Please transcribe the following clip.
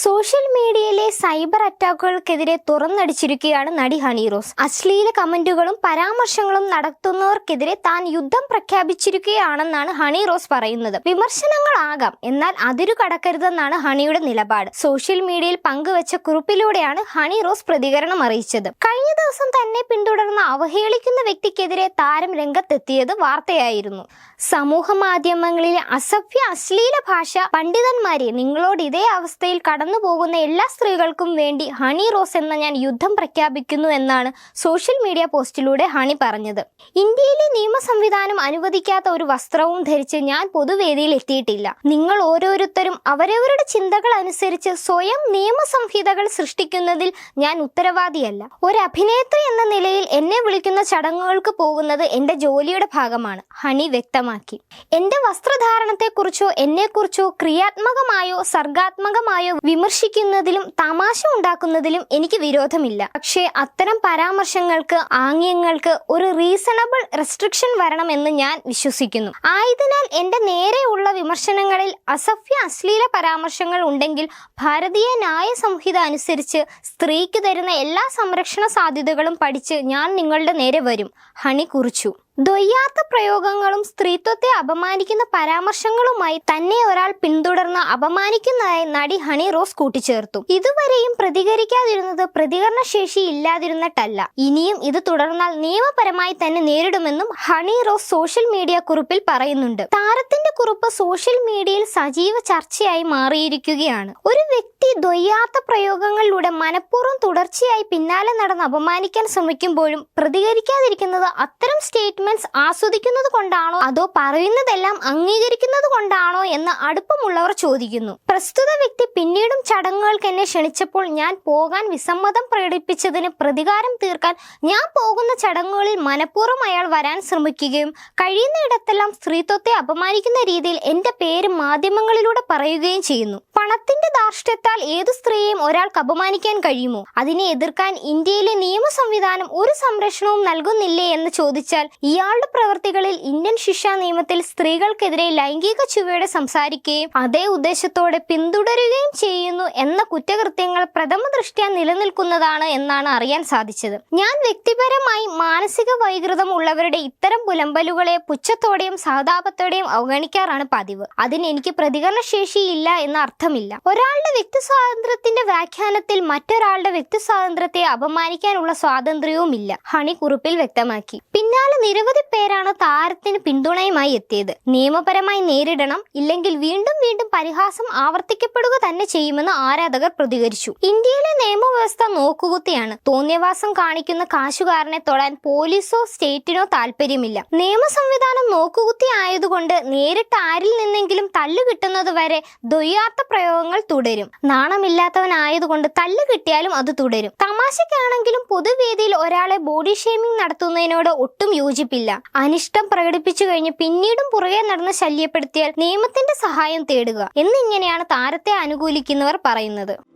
Social മീഡിയയിലെ cyber അറ്റാക്കുകൾക്കെതിരെ തുറന്നടിച്ചിരിക്കുകയാണ് നടി ഹണി റോസ്. അശ്ലീല കമന്റുകളും പരാമർശങ്ങളും നടത്തുന്നവർക്കെതിരെ താൻ യുദ്ധം പ്രഖ്യാപിച്ചിരിക്കുകയാണെന്നാണ് ഹണി റോസ് പറയുന്നത്. വിമർശനങ്ങളാകാം എന്നാൽ അതിരു കടക്കരുതെന്നാണ് ഹണിയുടെ നിലപാട്. സോഷ്യൽ മീഡിയയിൽ പങ്കുവച്ച കുറിപ്പിലൂടെയാണ് ഹണി റോസ് പ്രതികരണം അറിയിച്ചത്. കഴിഞ്ഞ ദിവസം തന്നെ പിന്തുടർന്ന അവഹേളിക്കുന്ന വ്യക്തിക്കെതിരെ താരം രംഗത്തെത്തിയത് വാർത്തയായിരുന്നു. സമൂഹ മാധ്യമങ്ങളിലെ അസഭ്യ അശ്ലീല ഭാഷ പണ്ഡിതന്മാരെ നിങ്ങളോട് ഇതേ അവസ്ഥയിൽ കടന്നു പോകുന്ന എല്ലാ സ്ത്രീകൾക്കും വേണ്ടി ഹണി റോസ് എന്ന ഞാൻ യുദ്ധം പ്രഖ്യാപിക്കുന്നു എന്നാണ് സോഷ്യൽ മീഡിയ പോസ്റ്റിലൂടെ ഹണി പറഞ്ഞത്. ഇന്ത്യയിലെ നിയമ സംവിധാനം അനുവദിക്കാത്ത ഒരു വസ്ത്രവും ധരിച്ച് ഞാൻ പൊതുവേദിയിൽ എത്തിയിട്ടില്ല. നിങ്ങൾ ഓരോരുത്തരും അവരവരുടെ ചിന്തകൾ അനുസരിച്ച് സ്വയം നിയമ സംഹിതകൾ സൃഷ്ടിക്കുന്നതിൽ ഞാൻ ഉത്തരവാദിയല്ല. ഒരു അഭിനേത്രി എന്ന നിലയിൽ എന്നെ വിളിക്കുന്ന ചടങ്ങുകൾക്ക് പോകുന്നത് എന്റെ ജോലിയുടെ ഭാഗമാണ് ഹണി വ്യക്തമാക്കി. എന്റെ വസ്ത്രധാരണത്തെക്കുറിച്ചോ എന്നെക്കുറിച്ചോ ക്രിയാത്മകമായോ സർഗാത്മകമായോ വിമർശിക്കുന്നതിലും തമാശ ഉണ്ടാക്കുന്നതിലും എനിക്ക് വിരോധമില്ല. പക്ഷേ അത്തരം പരാമർശങ്ങൾക്ക് ആംഗ്യങ്ങൾക്ക് ഒരു റീസണബിൾ റെസ്ട്രിക്ഷൻ വരണമെന്ന് ഞാൻ വിശ്വസിക്കുന്നു. ആയതിനാൽ എന്റെ നേരെയുള്ള വിമർശനങ്ങളിൽ അസഭ്യ അശ്ലീല പരാമർശങ്ങൾ ഉണ്ടെങ്കിൽ ഭാരതീയ ന്യായ സംഹിത അനുസരിച്ച് സ്ത്രീക്ക് തരുന്ന എല്ലാ സംരക്ഷണ സാധ്യതകളും പഠിച്ച് ഞാൻ നിങ്ങളുടെ നേരെ വരും. ഹണി കുറിച്ചു. ദ്വയ്യാർത്ഥ പ്രയോഗങ്ങളും സ്ത്രീത്വത്തെ അപമാനിക്കുന്ന പരാമർശങ്ങളുമായി തന്നെ ഒരാൾ പിന്തുടർന്ന് അപമാനിക്കുന്നതായി നടി ഹണി റോസ് കൂട്ടിച്ചേർത്തു. ഇതുവരെയും പ്രതികരിക്കാതിരുന്നത് പ്രതികരണശേഷി ഇല്ലാതിരുന്നിട്ടല്ല. ഇനിയും ഇത് തുടർന്നാൽ നിയമപരമായി തന്നെ നേരിടുമെന്നും ഹണി റോസ് സോഷ്യൽ മീഡിയ കുറിപ്പിൽ പറയുന്നുണ്ട്. താരത്തിന്റെ കുറിപ്പ് സോഷ്യൽ മീഡിയയിൽ സജീവ ചർച്ചയായി മാറിയിരിക്കുകയാണ്. ഒരു വ്യക്തി ദ്വയ്യാർത്ഥ പ്രയോഗങ്ങളിലൂടെ മനഃപൂർവം തുടർച്ചയായി പിന്നാലെ നടന്ന് അപമാനിക്കാൻ ശ്രമിക്കുമ്പോഴും പ്രതികരിക്കാതിരിക്കുന്നത് അത്തരം സ്റ്റേറ്റ്മെന്റ്സ് ആസ്വദിക്കുന്നത് കൊണ്ടാണോ? അതോ പറയുന്നതെല്ലാം അംഗീകരിക്കുന്നത് കൊണ്ടാണോ എന്ന് അടുപ്പമുള്ളവർ ചോദിക്കുന്നു. പ്രസ്തുത വ്യക്തി പിന്നീടും ചടങ്ങുകൾക്ക് എന്നെ ക്ഷണിച്ചപ്പോൾ ഞാൻ പോകാൻ വിസമ്മതം പ്രകടിപ്പിച്ചതിന് പ്രതികാരം തീർക്കാൻ ഞാൻ പോകുന്ന ചടങ്ങുകളിൽ മനഃപൂർവം അയാൾ വരാൻ ശ്രമിക്കുകയും കഴിയുന്നയിടത്തെല്ലാം സ്ത്രീത്വത്തെ അപമാനിക്കുന്ന രീതിയിൽ എന്റെ പേര് മാധ്യമങ്ങളിലൂടെ പറയുകയും ചെയ്യുന്നു. പണത്തിന്റെ ധാർഷ്ട്യത്താൽ ഏതു സ്ത്രീയെയും ഒരാൾക്ക് അപമാനിക്കാൻ കഴിയുമോ? അതിനെ എതിർക്കാൻ ഇന്ത്യയിലെ നിയമ സംവിധാനം ഒരു സംരക്ഷണവും നൽകുന്നില്ലേ എന്ന് ചോദിച്ചാൽ ഇയാളുടെ പ്രവൃത്തികളിൽ ഇന്ത്യൻ ശിക്ഷാ നിയമത്തിൽ സ്ത്രീകൾക്കെതിരെ ലൈംഗിക ചുവയോടെ സംസാരിക്കുകയും അതേ ഉദ്ദേശത്തോടെ പിന്തുടരുകയും ചെയ്യുന്നു എന്ന കുറ്റകൃത്യങ്ങൾ പ്രഥമ ദൃഷ്ട്യാ നിലനിൽക്കുന്നതാണ് എന്നാണ് അറിയാൻ സാധിച്ചത്. ഞാൻ വ്യക്തിപരമായി മാനസിക വൈകൃതം ഉള്ളവരുടെ ഇത്തരം പുലമ്പലുകളെ പുച്ഛത്തോടെയും സഹതാപത്തോടെയും അവഗണിക്കാറാണ് പതിവ്. അതിന് എനിക്ക് പ്രതികരണശേഷി ഇല്ല എന്ന അർത്ഥമില്ല. ഒരാളുടെ വ്യക്തി സ്വാതന്ത്ര്യത്തിന്റെ വ്യാഖ്യാനത്തിൽ മറ്റൊരാളുടെ വ്യക്തി സ്വാതന്ത്ര്യത്തെ അപമാനിക്കാനുള്ള സ്വാതന്ത്ര്യവുമില്ല ഹണി കുറിപ്പിൽ വ്യക്തമാക്കി. പിന്നാലെ നിരവധി പേരാണ് താരത്തിന് പിന്തുണയുമായി എത്തിയത്. നിയമപരമായി നേരിടണം ഇല്ലെങ്കിൽ വീണ്ടും വീണ്ടും പരിഹാസം ആവർത്തിക്കപ്പെടുക തന്നെ ചെയ്യുമെന്ന് ആരാധകർ പ്രതികരിച്ചു. ഇന്ത്യയിലെ നിയമവ്യവസ്ഥ നോക്കുകുത്തിയാണ്. തോന്നിയവാസം കാണിക്കുന്ന കാശുകാരനെ തൊടാൻ പോലീസോ സ്റ്റേറ്റിനോ താല്പര്യമില്ല നിയമ സംവിധാനം നോക്കുകുത്തി ആയതുകൊണ്ട് നേരിട്ട് ആരിൽ നിന്നെങ്കിലും തല്ലു കിട്ടുന്നത് വരെ ദ്വയാർത്ഥ പ്രയോഗങ്ങൾ തുടരും. നാണമില്ലാത്തവനായതുകൊണ്ട് തല്ലു കിട്ടിയാലും അത് തുടരും. തമാശക്കാണെങ്കിലും പൊതുവേദിയിൽ ഒരാളെ ബോഡി ഷേമിംഗ് നടത്തുന്നതിനോട് ഒട്ടും യോജിപ്പില്ല. അനിഷ്ടം പ്രകടിപ്പിച്ചു കഴിഞ്ഞ് പിന്നീടും പുറകെ നടന്ന് ശല്യപ്പെടുത്തിയാൽ നിയമത്തിന്റെ സഹായം തേടുക. എന്നിങ്ങനെയാണ് താരത്തെ അനുകൂലിക്കുന്നവർ പറയുന്നത്.